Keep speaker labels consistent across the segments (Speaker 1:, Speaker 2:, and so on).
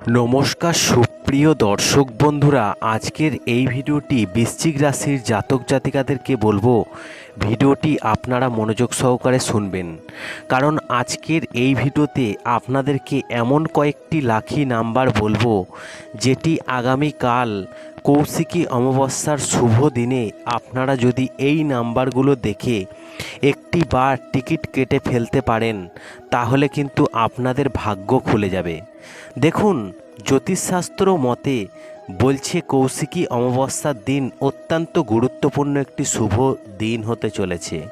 Speaker 1: নমস্কার, সুপ্রিয় দর্শক বন্ধুরা, আজকের এই ভিডিওটি বৃশ্চিক রাশির জাতক জাতিকাদেরকে বলব, ভিডিওটি আপনারা মনোযোগ সহকারে শুনবেন। কারণ আজকের এই ভিডিওতে আপনাদেরকে এমন কয়েকটি লাখি নাম্বার বলব, যেটি আগামীকাল কৌশিকী অমাবস্যার শুভ দিনে আপনারা যদি এই নাম্বারগুলো দেখে একটি বার টিকিট কেটে ফেলতে পারেন, তাহলে কিন্তু আপনাদের ভাগ্য খুলে যাবে। দেখুন, জ্যোতিষশাস্ত্র মতে বলছে কৌশিকী অমাবস্যার দিন অত্যন্ত গুরুত্বপূর্ণ একটি শুভ দিন হতে চলেছে।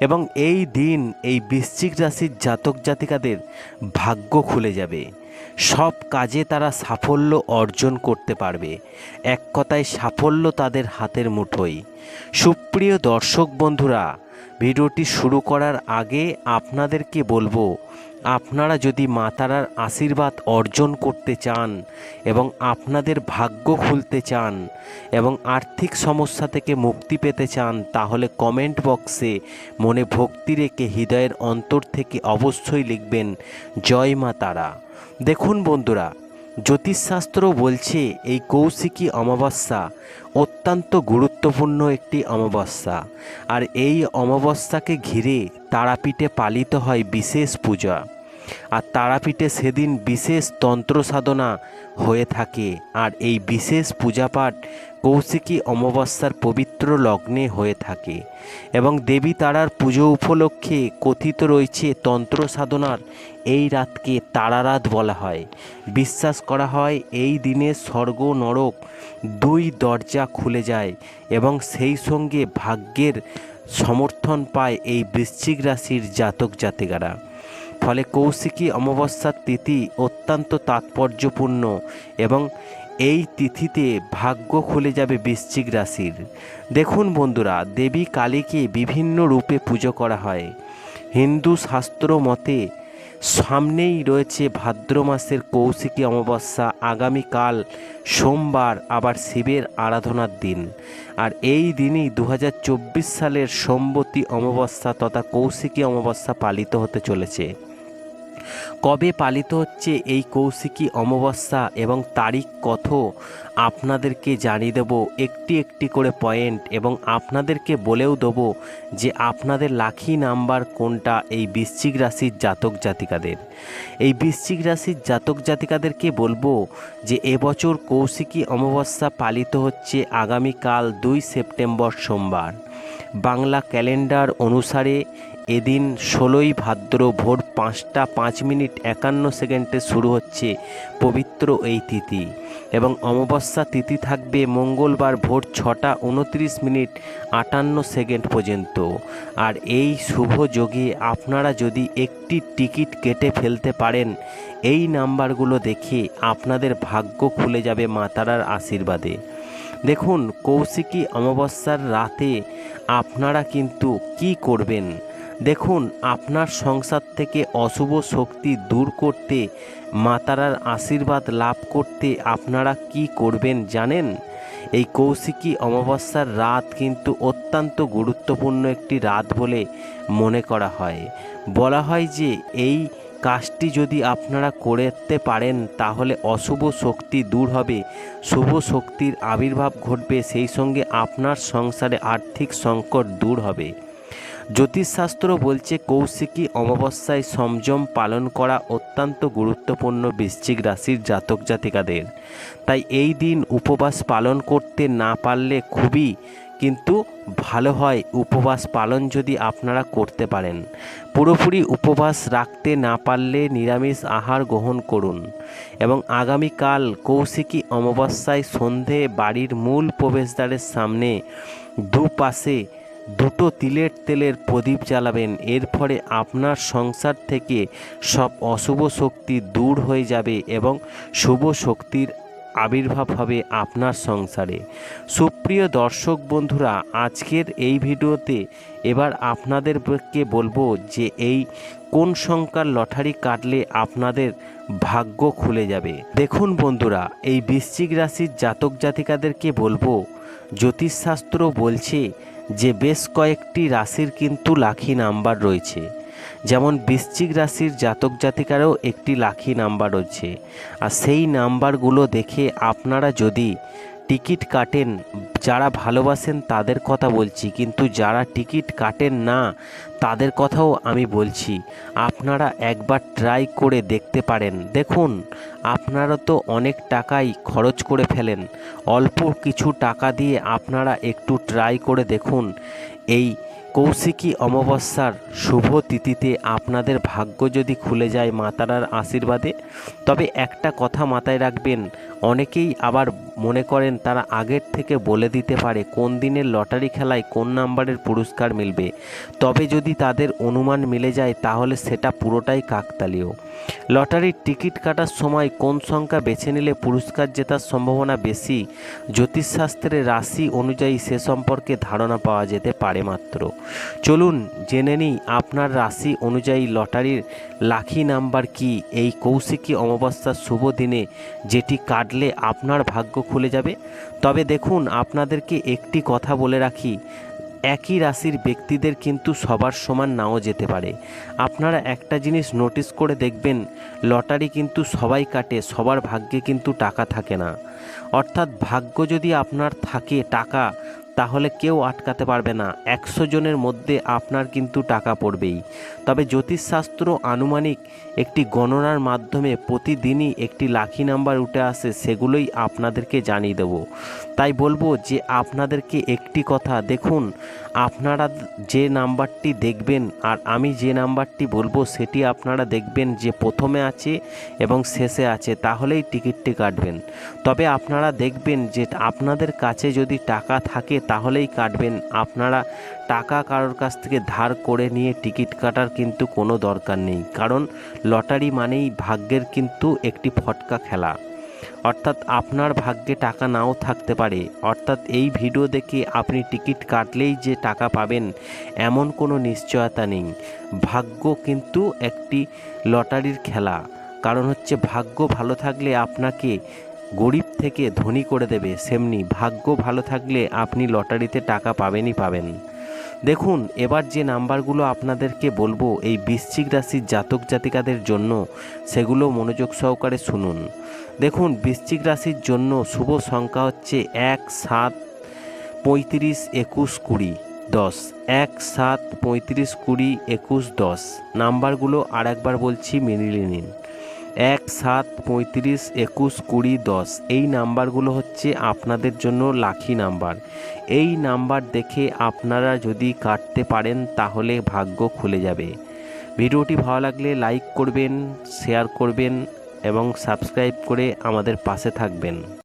Speaker 1: এবং এই দিন, এই বৃশ্চিক রাশির জাতক জাতিকাদের ভাগ্য খুলে যাবে। সব কাজে তারা সাফল্য অর্জন করতে পারবে। এক কথায়, সাফল্য তাদের হাতের মুঠোয়। সুপ্রিয় দর্শক বন্ধুরা, ভিডিওটি শুরু করার আগে আপনাদেরকে বলব, আপনারা যদি মা তারার আশীর্বাদ অর্জন করতে চান এবং আপনাদের ভাগ্য খুলতে চান এবং আর্থিক সমস্যা থেকে মুক্তি পেতে চান, তাহলে কমেন্ট বক্সে মনে ভক্তি রেখে হৃদয়ের অন্তর থেকে অবশ্যই লিখবেন, জয় মা তারা। দেখুন বন্ধুরা, জ্যোতিষশাস্ত্র বলছে এই কৌশিকী অমাবস্যা অত্যন্ত গুরুত্বপূর্ণ একটি অমাবস্যা। আর এই অমাবস্যাকে ঘিরে তারাপীঠে পালিত হয় বিশেষ পূজা। আর তারাপীঠে সেদিন বিশেষ তন্ত্র সাধনা হয়ে থাকে। আর এই বিশেষ পূজাপাঠ কৌশিকী অমাবস্যার পবিত্র লগ্নে হয়ে থাকে এবং দেবী তারার পুজো উপলক্ষে কথিত রয়েছে তন্ত্র সাধনার এই রাতকে তারারাত বলা হয়। বিশ্বাস করা হয় এই দিনে স্বর্গ নরক দুই দরজা খুলে যায় এবং সেই সঙ্গে ভাগ্যের সমর্থন পায় এই বৃশ্চিক রাশির জাতক জাতিকারা। ফলে কৌশিকী অমাবস্যার তিথি অত্যন্ত তাৎপর্যপূর্ণ এবং এই তিথিতে ভাগ্য খুলে যাবে বৃশ্চিক রাশির। দেখুন বন্ধুরা, দেবী কালীকে বিভিন্ন রূপে পুজো করা হয়। হিন্দু শাস্ত্র মতে সামনেই রয়েছে ভাদ্র মাসের কৌশিকী অমাবস্যা, আগামীকাল সোমবার আবার শিবের আরাধনার দিন। আর এই দিনই দু হাজার চব্বিশ সালের সোমবতী অমাবস্যা তথা কৌশিকী অমাবস্যা পালিত হতে চলেছে। কবে পালিত হচ্ছে এই কৌশিকী অমাবস্যা এবং তারিখ কত? আপনাদেরকে জানিয়ে দেব একটি একটি করে পয়েন্ট এবং আপনাদেরকে বলেও দেবো যে আপনাদের লাখি নাম্বার কোনটা এই বৃশ্চিক রাশির জাতক জাতিকাদের। এই বৃশ্চিক রাশির জাতক জাতিকাদেরকে বলব যে এবছর কৌশিকী অমাবস্যা পালিত হচ্ছে আগামীকাল দুই সেপ্টেম্বর সোমবার। বাংলা ক্যালেন্ডার অনুসারে এদিন ষোলোই ভাদ্র ভোর পাঁচটা পাঁচ মিনিট একান্ন সেকেন্ডে শুরু হচ্ছে পবিত্র এই তিথি এবং অমাবস্যা তিথি থাকবে মঙ্গলবার ভোর ছটা উনত্রিশ মিনিট আটান্ন সেকেন্ড পর্যন্ত। আর এই শুভ যোগে আপনারা যদি একটি টিকিট কেটে ফেলতে পারেন, এই নাম্বারগুলো দেখে আপনাদের ভাগ্য খুলে যাবে মাতারার আশীর্বাদে। দেখুন, কৌশিকী অমাবস্যার রাতে আপনারা কিন্তু কি করবেন? দেখুন, আপনার সংসার থেকে অশুভ শক্তি দূর করতে মাতারার আশীর্বাদ লাভ করতে আপনারা কি করবেন জানেন? এই কৌশিকী অমাবস্যার রাত কিন্তু অত্যন্ত গুরুত্বপূর্ণ একটি রাত বলে মনে করা হয়। বলা হয় যে এই কাজটি যদি আপনারা করতে পারেন, তাহলে অশুভ শক্তি দূর হবে। শুভ শক্তির আবির্ভাব ঘটবে, সেই সঙ্গে আপনার সংসারে আর্থিক সংকট দূর হবে। জ্যোতিষশাস্ত্র বলছে, কৌশিকী অমাবস্যায় সংযম পালন করা অত্যন্ত গুরুত্বপূর্ণ বৃশ্চিক রাশির জাতক জাতিকাদের। তাই এই দিন উপবাস পালন করতে না পারলে খুবই কিন্তু ভালো হয় উপবাস পালন যদি আপনারা করতে পারেন। পুরোপুরি উপবাস রাখতে না পারলে নিরামিষ আহার গ্রহণ করুন এবং আগামীকাল কৌশিকী অমাবস্যায় সন্ধে বাড়ির মূল প্রবেশদ্বারের সামনে দুপাশে দুটো তিলের তেলের প্রদীপ জ্বালাবেন। এর ফলে আপনার সংসার থেকে সব অশুভ শক্তি দূর হয়ে যাবে এবং শুভ শক্তির আবির্ভাব হবে আপনার সংসারে। সুপ্রিয় দর্শক বন্ধুরা, আজকের এই ভিডিওতে এবার আপনাদেরকে বলব যে এই কোন সংখ্যার লটারি কাটলে আপনাদের ভাগ্য খুলে যাবে। দেখুন বন্ধুরা, এই বৃশ্চিক রাশির জাতক জাতিকাদেরকে বলব, জ্যোতিষশাস্ত্র বলছে যে বেশ কয়েকটি রাশির কিন্তু লাখি নাম্বার রয়েছে। যেমন বৃশ্চিক রাশির জাতক জাতিকারও একটি লাখি নাম্বার রয়েছে। আর সেই নাম্বারগুলো দেখে আপনারা যদি টিকিট কাটেন, যারা ভালোবাসেন তাদের কথা বলছি, কিন্তু যারা টিকিট কাটেন না, তাদের কথাও আমি বলছি। আপনারা একবার ট্রাই করে দেখতে পারেন। দেখুন, আপনারা তো অনেক টাকাই খরচ করে ফেলেন। অল্প কিছু টাকা দিয়ে আপনারা একটু ট্রাই করে দেখুন। এই কৌশিকী অমাবস্যার শুভ তিথিতে আপনাদের ভাগ্য যদি খুলে যায় মাতারার আশীর্বাদে, তবে একটা কথা মাথায় রাখবেন অনেকেই আবার মনে করেন তারা আগের থেকে বলে দিতে পারে কোন দিনের লটারি খেলায় কোন নাম্বারের পুরস্কার মিলবে। তবে যদি তাদের অনুমান মিলে যায়, তাহলে সেটা পুরোটাই কাকতালীয়। লটারির টিকিট কাটার সময় কোন সংখ্যা বেছে নিলে পুরস্কার জেতার সম্ভাবনা বেশি, জ্যোতিষশাস্ত্রের রাশি অনুযায়ী সে সম্পর্কে ধারণা পাওয়া যেতে পারে মাত্র। চলুন জেনে নিই আপনার রাশি অনুযায়ী লটারির লাখি নাম্বার কি? এই কৌশিকী অমাবস্যার শুভ দিনে যেটি কাটলে আপনার ভাগ্য খুলে যাবে। তবে দেখুন, আপনাদেরকে একটি কথা বলে রাখি, একই রাশির ব্যক্তিদের কিন্তু সবার সমান নাও যেতে পারে। আপনারা একটা জিনিস নোটিস করে দেখবেন, লটারি কিন্তু সবাই কাটে, সবার ভাগ্যে কিন্তু টাকা থাকে না। অর্থাৎ ভাগ্য যদি আপনার থাকে, টাকা তাহলে কেউ আটকাতে পারবে না। একশো জনের মধ্যে আপনার কিন্তু টাকা পড়বেই। তবে জ্যোতিষশাস্ত্র আনুমানিক একটি গণনার মাধ্যমে প্রতিদিনই একটি লাখি নাম্বার উঠে আসে, সেগুলোই আপনাদেরকে জানিয়ে দেব। তাই বলব যে আপনাদেরকে একটি কথা, দেখুন, আপনারা যে নাম্বারটি দেখবেন আর আমি যে নাম্বারটি বলব, সেটি আপনারা দেখবেন যে প্রথমে আছে এবং শেষে আছে, তাহলেই টিকিটটি কাটবেন। তবে আপনারা দেখবেন যে আপনাদের কাছে যদি টাকা থাকে তাহলেই কাটবেন। আপনারা টাকা কারোর কাছ থেকে ধার করে নিয়ে টিকিট কাটার কিন্তু কোনো দরকার নেই। কারণ লটারি মানেই ভাগ্যের কিন্তু একটি ফটকা খেলা। অর্থাৎ আপনার ভাগ্যে টাকা নাও থাকতে পারে। অর্থাৎ এই ভিডিও দেখে আপনি টিকিট কাটলেই যে টাকা পাবেন, এমন কোনো নিশ্চয়তা নেই। ভাগ্য কিন্তু একটি লটারির খেলা। কারণ হচ্ছে ভাগ্য ভালো থাকলে আপনাকে গরিব থেকে ধনী করে দেবে, সেমনি ভাগ্য ভালো থাকলে আপনি লটারিতে টাকা পাবেনই পাবেন। দেখুন, এবার যে নাম্বারগুলো আপনাদেরকে বলব এই বৃশ্চিক রাশির জাতক জাতিকাদের জন্য, সেগুলো মনোযোগ সহকারে শুনুন। দেখুন, বৃশ্চিক রাশির জন্য শুভ সংখ্যা হচ্ছে এক সাত পঁয়ত্রিশ একুশ কুড়ি দশ। এক সাত পঁয়ত্রিশ কুড়ি একুশ দশ। নাম্বারগুলো আর একবার বলছি মিলিয়ে নিন। এক সাত পঁয়ত্রিশ একুশ কুড়ি দশ। এই নাম্বারগুলো হচ্ছে আপনাদের জন্য লাখি নাম্বার। এই নাম্বার দেখে আপনারা যদি কাটতে পারেন তাহলে ভাগ্য খুলে যাবে। ভিডিওটি ভালো লাগলে লাইক করবেন, শেয়ার করবেন এবং সাবস্ক্রাইব করে আমাদের পাশে থাকবেন।